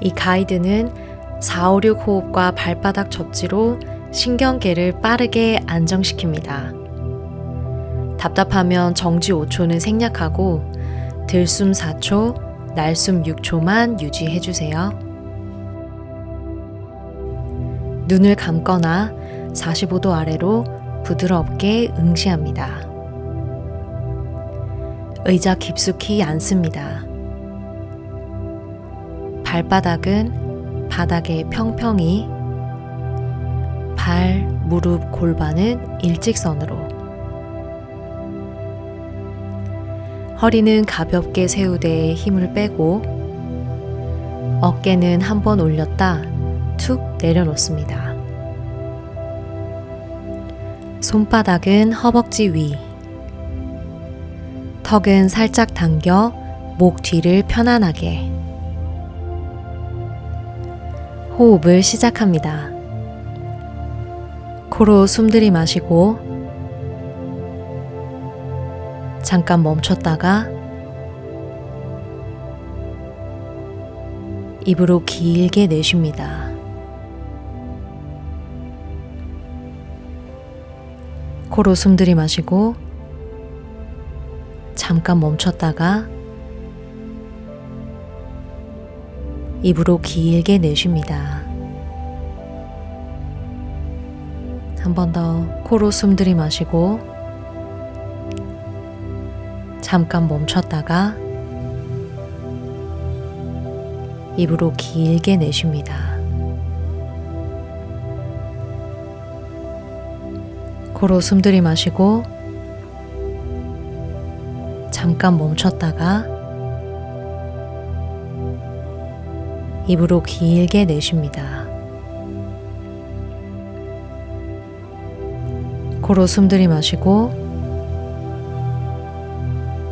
이 가이드는 456 호흡과 발바닥 접지로 신경계를 빠르게 안정시킵니다. 답답하면 정지 5초는 생략하고 들숨 4초, 날숨 6초만 유지해 주세요. 눈을 감거나 45도 아래로 부드럽게 응시합니다. 의자 깊숙이 앉습니다. 발바닥은 바닥에 평평히, 발, 무릎, 골반은 일직선으로. 허리는 가볍게 세우되 힘을 빼고, 어깨는 한 번 올렸다 툭 내려놓습니다. 손바닥은 허벅지 위, 턱은 살짝 당겨 목 뒤를 편안하게. 호흡을 시작합니다. 코로 숨 들이마시고 잠깐 멈췄다가 입으로 길게 내쉽니다. 코로 숨 들이마시고 잠깐 멈췄다가 입으로 길게 내쉽니다. 한 번 더 코로 숨 들이마시고 잠깐 멈췄다가 입으로 길게 내쉽니다. 코로 숨 들이마시고 잠깐 멈췄다가 입으로 길게 내쉽니다. 코로 숨 들이마시고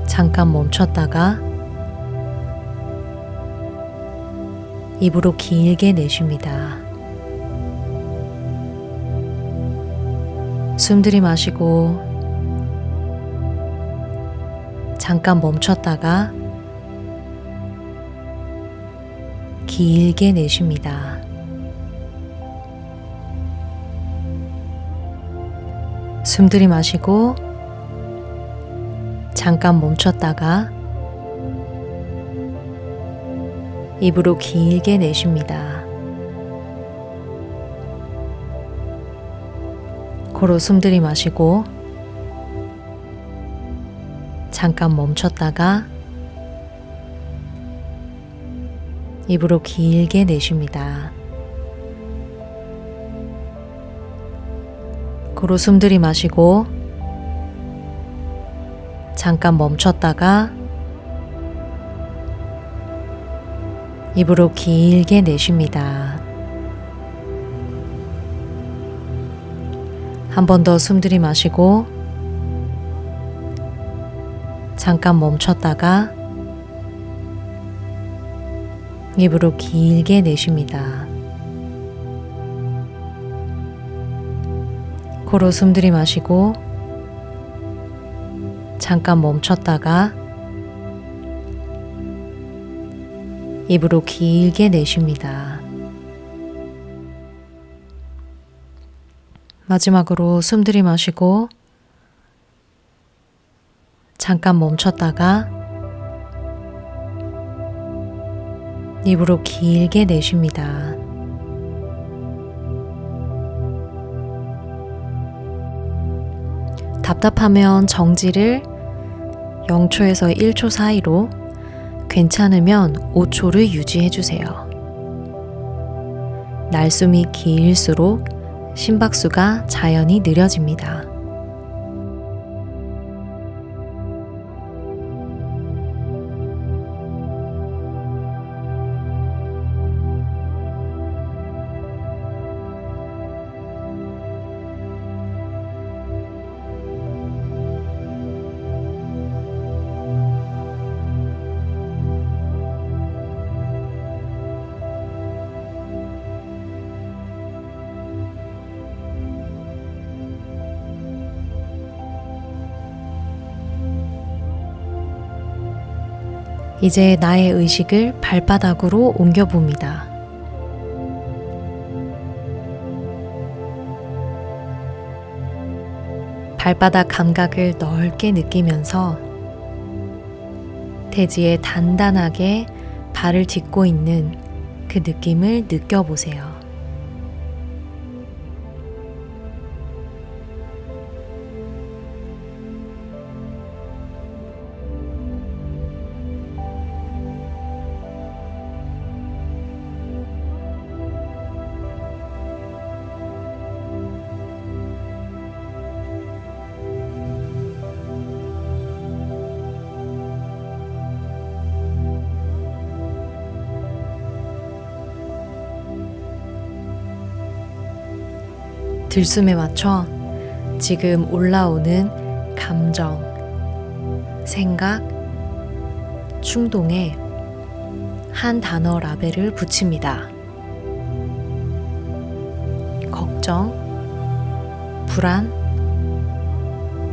잠깐 멈췄다가 입으로 길게 내쉽니다. 숨 들이마시고 잠깐 멈췄다가 길게 내쉽니다. 숨 들이마시고 잠깐 멈췄다가 입으로 길게 내쉽니다. 코로 숨 들이마시고 잠깐 멈췄다가 입으로 길게 내쉽니다. 코로 숨 들이마시고 잠깐 멈췄다가 입으로 길게 내쉽니다. 한 번 더 숨 들이마시고 잠깐 멈췄다가 입으로 길게 내쉽니다. 코로 숨 들이마시고 잠깐 멈췄다가 입으로 길게 내쉽니다. 마지막으로 숨 들이마시고 잠깐 멈췄다가 입으로 길게 내쉽니다. 답답하면 정지를 0초에서 1초 사이로 괜찮으면 5초를 유지해 주세요. 날숨이 길수록 심박수가 자연히 느려집니다. 이제 나의 의식을 발바닥으로 옮겨봅니다. 발바닥 감각을 넓게 느끼면서 대지에 단단하게 발을 딛고 있는 그 느낌을 느껴보세요. 들숨에 맞춰 지금 올라오는 감정, 생각, 충동에 한 단어 라벨을 붙입니다. 걱정, 불안,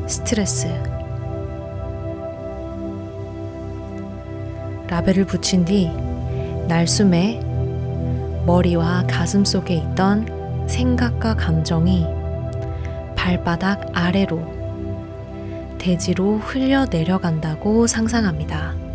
스트레스. 라벨을 붙인 뒤 날숨에 머리와 가슴 속에 있던 생각과 감정이 발바닥 아래로 대지로 흘려 내려간다고 상상합니다.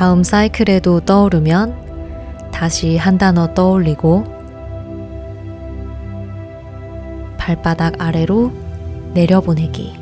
다음 사이클에도 떠오르면 다시 한 단어 떠올리고 발바닥 아래로 내려보내기.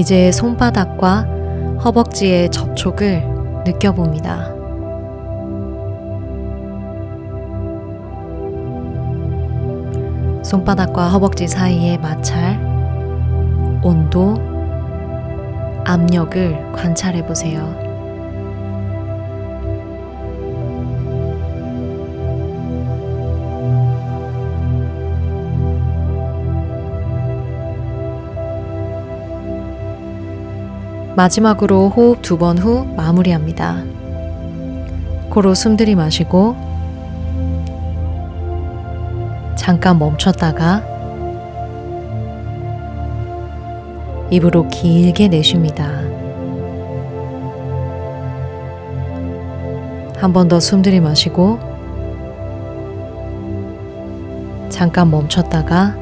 이제 손바닥과 허벅지의 접촉을 느껴봅니다. 손바닥과 허벅지 사이의 마찰, 온도, 압력을 관찰해 보세요. 마지막으로 호흡 두 번 후 마무리합니다. 코로 숨 들이마시고 잠깐 멈췄다가 입으로 길게 내쉽니다. 한 번 더 숨 들이마시고 잠깐 멈췄다가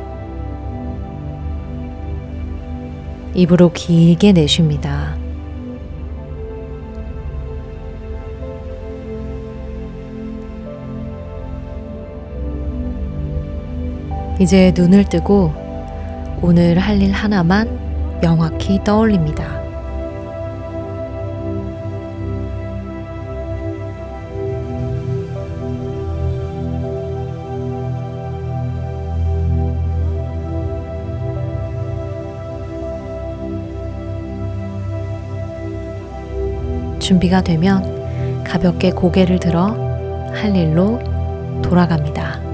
입으로 길게 내쉽니다. 이제 눈을 뜨고 오늘 할 일 하나만 명확히 떠올립니다. 준비가 되면 가볍게 고개를 들어 할 일로 돌아갑니다.